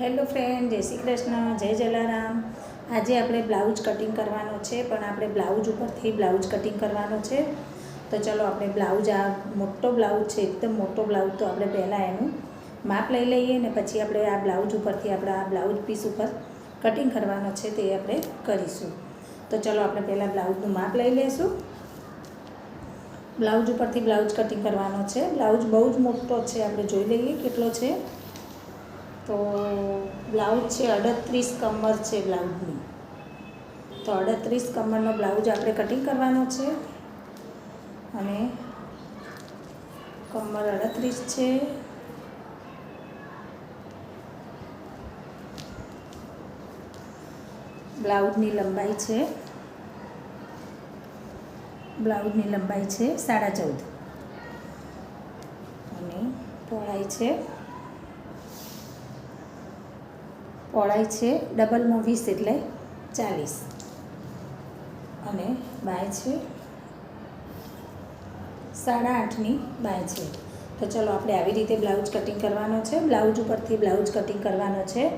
Hello friend, જય શ્રી કૃષ્ણ, જય જલારામ. આજે આપણે બ્લાઉઝ કટિંગ કરવાનો છે, પણ આપણે બ્લાઉઝ ઉપરથી બ્લાઉઝ કટિંગ કરવાનો છે. તો ચલો આપણે બ્લાઉઝ, આ મોટો બ્લાઉઝ છે, એકદમ મોટો બ્લાઉઝ તો આપણે પહેલાં એનું માપ લઈ લઈએ ને પછી આપણે આ બ્લાઉઝ ઉપરથી આપણે આ બ્લાઉઝ પીસ ઉપર કટિંગ કરવાનો છે તે આપણે કરીશું. તો ચલો આપણે પહેલાં બ્લાઉઝનું માપ લઈ લઈશું. બ્લાઉઝ ઉપરથી બ્લાઉઝ કટિંગ કરવાનો છે. બ્લાઉઝ બહુ જ મોટો છે, આપણે જોઈ લઈએ કેટલો છે. તો બ્લાઉઝ છે અડત્રીસ કમર છે બ્લાઉઝની. તો અડત્રીસ કમરનો બ્લાઉઝ આપણે કટિંગ કરવાનો છે. અને કમર અડત્રીસ છે. બ્લાઉઝની લંબાઈ છે. બ્લાઉઝની લંબાઈ છે સાડા ચૌદ. અને પહોળાઈ છે પહોળાઈ છે. ડબલમાં વીસ એટલે ચાલીસ. અને બાય છે. સાડા આઠની બાય છે. તો ચલો આપણે આવી રીતે બ્લાઉઝ કટિંગ કરવાનો છે. બ્લાઉઝ ઉપરથી બ્લાઉઝ કટિંગ કરવાનો છે.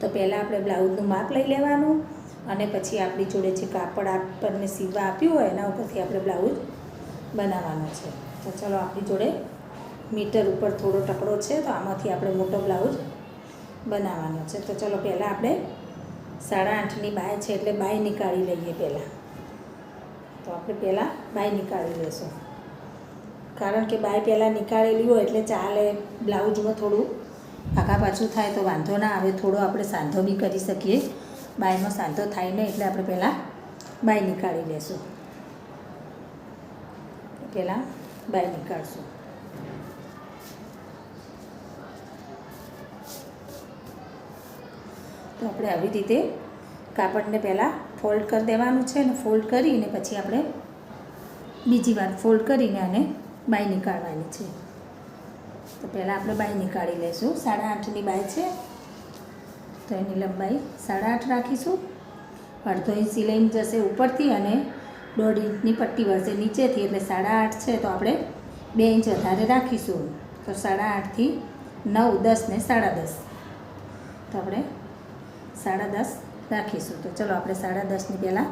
તો પહેલાં આપણે બ્લાઉઝનું માપ લઈ લેવાનું અને પછી આપણી જોડે જે કાપડ આપણને સીવવા આપ્યું હોય એના ઉપરથી આપણે બ્લાઉઝ બનાવવાનો છે. તો ચલો આપણી જોડે મીટર ઉપર થોડો ટકડો છે. તો આમાંથી આપણે મોટો બ્લાઉઝ બનાવવાનો છે. તો ચલો પહેલાં આપણે સાડા આઠની બાય છે એટલે બાય નીકાળી લઈએ પહેલાં. તો આપણે પહેલાં બાય નીકાળી લઈશું કારણ કે બાય પહેલાં નીકાળેલી હોય એટલે ચાલે, બ્લાઉઝમાં થોડું પાકા પાછું થાય તો વાંધો ના આવે. થોડો આપણે સાંધો બી કરી શકીએ. બાયમાં સાંધો થાય નહીં એટલે આપણે પહેલાં બાય નીકાળી લેશું. પહેલાં બાય નીકાળશું. તો આપણે આવી રીતે કાપડને પહેલાં ફોલ્ડ કરી દેવાનું છે અને ફોલ્ડ કરીને પછી આપણે બીજી વાર ફોલ્ડ કરીને અને બાય નીકાળવાની છે. તો પહેલાં આપણે બાય નીકાળી લઈશું સાડા આઠની બાય છે. તો એની લંબાઈ સાડા આઠ રાખીશું. અડધો ઇંચ સિલાઈ જશે ઉપરથી અને દોઢ ઇંચની પટ્ટી વળશે નીચેથી એટલે સાડા આઠ છે તો આપણે બે ઇંચ વધારે રાખીશું. તો સાડા આઠથી નવ, દસ ને સાડા દસ. તો આપણે સાડા દસ રાખીશું. તો ચલો આપણે સાડા દસની પહેલાં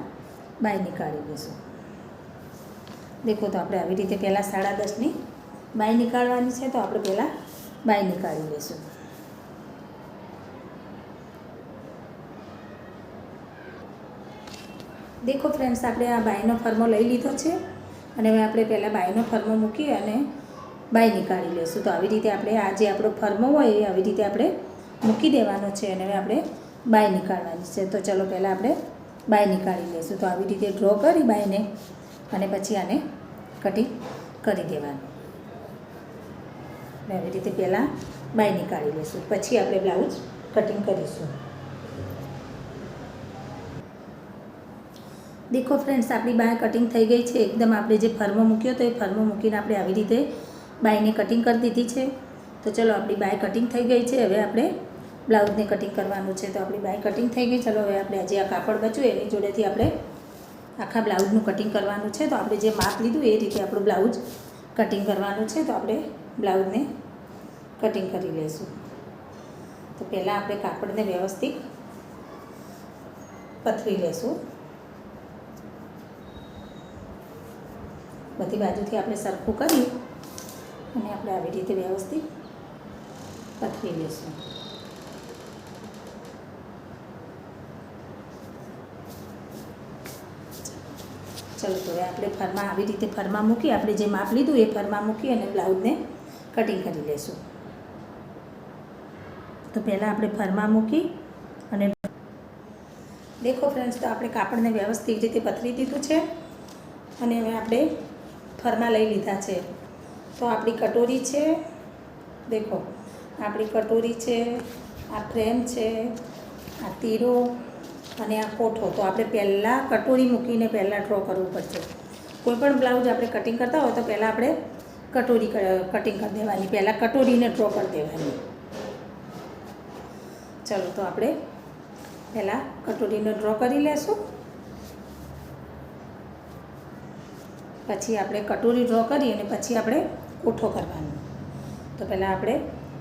બાય નીકાળી દઈશું. દેખો તો આપણે આવી રીતે પહેલાં સાડા દસની બાય નીકાળવાની છે, તો આપણે પહેલાં બાય નીકાળી લઈશું. દેખો ફ્રેન્ડ્સ, આપણે આ બાયનો ફર્મો લઈ લીધો છે અને હવે આપણે પહેલાં બાયનો ફર્મો મૂકી અને બાય નીકાળી લઈશું. તો આવી રીતે આપણે આ જે આપણો ફર્મો હોય એ આવી રીતે આપણે મૂકી દેવાનો છે અને હવે આપણે બાય નીકાળવાની છે. તો ચલો પહેલાં આપણે બાય નીકાળી લઈશું. તો આવી રીતે ડ્રો કરી બાયને અને પછી આને કટિંગ કરી દેવાનું. આવી રીતે પહેલાં બાય નીકાળી લઈશું. પછી આપણે બ્લાઉઝ કટિંગ કરીશું. દેખો ફ્રેન્ડ્સ આપણી બાય કટિંગ થઈ ગઈ છે. એકદમ આપણે જે ફર્મો મૂક્યો તો એ ફર્મો મૂકીને આપણે આવી રીતે બાયને કટિંગ કરી દીધી છે. તો ચલો આપણી બાય કટિંગ થઈ ગઈ છે. હવે આપણે બ્લાઉઝને કટિંગ કરવાનું છે, તો આપણી બાય કટિંગ થઈ ગઈ. ચલો, હવે આપણે આજે આ કાપડ બચ્યું, એની જોડેથી આપણે આખા બ્લાઉઝનું કટિંગ કરવાનું છે. તો આપણે જે માપ લીધું, એ રીતે આપણું બ્લાઉઝ કટિંગ કરવાનું છે. તો આપણે બ્લાઉઝને કટિંગ કરી લઈશું. તો પહેલાં આપણે કાપડને વ્યવસ્થિત પથરી લેશું બધી બાજુથી આપણે સરખું કરી અને આપણે આવી રીતે વ્યવસ્થિત પથરી લઈશું. ચલો તો હવે આપણે ફરમાં આવી રીતે ફરમાં મૂકી, આપણે જે માપ લીધું એ ફરમાં મૂકી અને બ્લાઉઝને કટિંગ કરી લઈશું તો પહેલાં આપણે ફરમાં મૂકી અને દેખો ફ્રેન્ડ્સ તો આપણે કાપડને વ્યવસ્થિત રીતે પથરી દીધું છે અને હવે આપણે ફરમાં લઈ લીધા છે. તો આપણી કટોરી છે, દેખો, આપણી કટોરી છે, આ ફ્રેમ છે, આ તીરો અને આ કોઠો, તો આપણે પહેલાં કટોરી મૂકીને પહેલાં ડ્રો કરવું પડશે. કોઈપણ બ્લાઉઝ આપણે કટિંગ કરતા હોય તો પહેલાં આપણે કટોરી કટિંગ કરી દેવાની. પહેલાં કટોરીને ડ્રો કરી દેવાની. ચલો, તો આપણે પહેલાં કટોરીને ડ્રો કરી લેશું. પછી આપણે કટોરી ડ્રો કરી અને પછી આપણે કોઠો કરવાનો. તો પહેલાં આપણે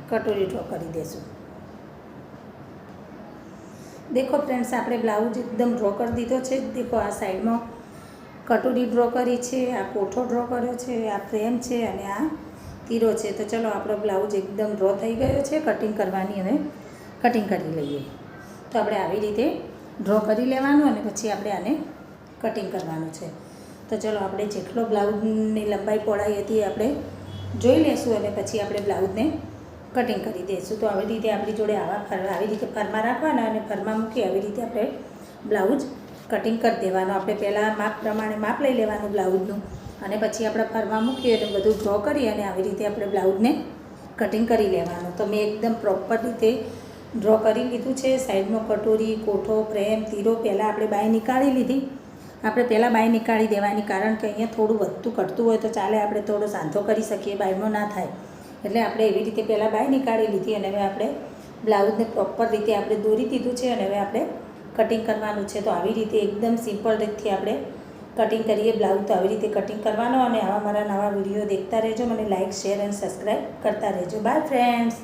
કટોરી ડ્રો કરી દઈશું દેખો ફ્રેન્ડ્સ આપણે બ્લાઉઝ એકદમ ડ્રો કરી દીધો છે. દેખો આ સાઈડમાં કટોરી ડ્રો કરી છે, આ કોઠો ડ્રો કર્યો છે, આ ફ્રેમ છે અને આ તીરો છે. તો ચલો આપણો બ્લાઉઝ એકદમ ડ્રો થઈ ગયો છે. કટિંગ કરવાની હવે કટિંગ કરી લઈએ. તો આપણે આવી રીતે ડ્રો કરી લેવાનું અને પછી આપણે આને કટિંગ કરવાનું છે. તો ચલો આપણે જેટલો બ્લાઉઝની લંબાઈ પહોળાઈ હતી આપણે જોઈ લેશું અને પછી આપણે બ્લાઉઝને કટિંગ કરી દઈશું. તો આવી રીતે આપણી જોડે આવા ફર, આવી રીતે ફરમાં રાખવાના અને ફરમાં મૂકી આવી રીતે આપણે બ્લાઉઝ કટિંગ કરી દેવાનું. આપણે પહેલાં માપ પ્રમાણે માપ લઈ લેવાનું બ્લાઉઝનું અને પછી આપણે ફરમાં મૂકીએ એટલે બધું ડ્રો કરી અને આવી રીતે આપણે બ્લાઉઝને કટિંગ કરી લેવાનું. તો મેં એકદમ પ્રોપર રીતે ડ્રો કરી લીધું છે. સાઈડમાં કટોરી, કોઠો, ફ્રેમ, તીરો પહેલાં આપણે બાય નીકાળી લીધી. આપણે પહેલાં બાય નીકાળી દેવાની કારણ કે અહીંયા થોડું વધતું કટતું હોય તો ચાલે. આપણે થોડો સાંધો કરી શકીએ, બાયનો ના થાય. એટલે આપણે એવી રીતે પહેલાં બાય નીકાળી લીધી અને હવે આપણે બ્લાઉઝને પ્રોપર રીતે આપણે દોરી દીધું છે અને હવે આપણે કટિંગ કરવાનું છે. તો આવી રીતે એકદમ સિમ્પલ રીતથી આપણે કટિંગ કરીએ બ્લાઉઝ. તો આવી રીતે કટિંગ કરવાનો અને આવા મારા નવા વીડિયો દેખતા રહેજો. મને લાઇક શેર અને સબસ્ક્રાઈબ કરતા રહેજો. By friends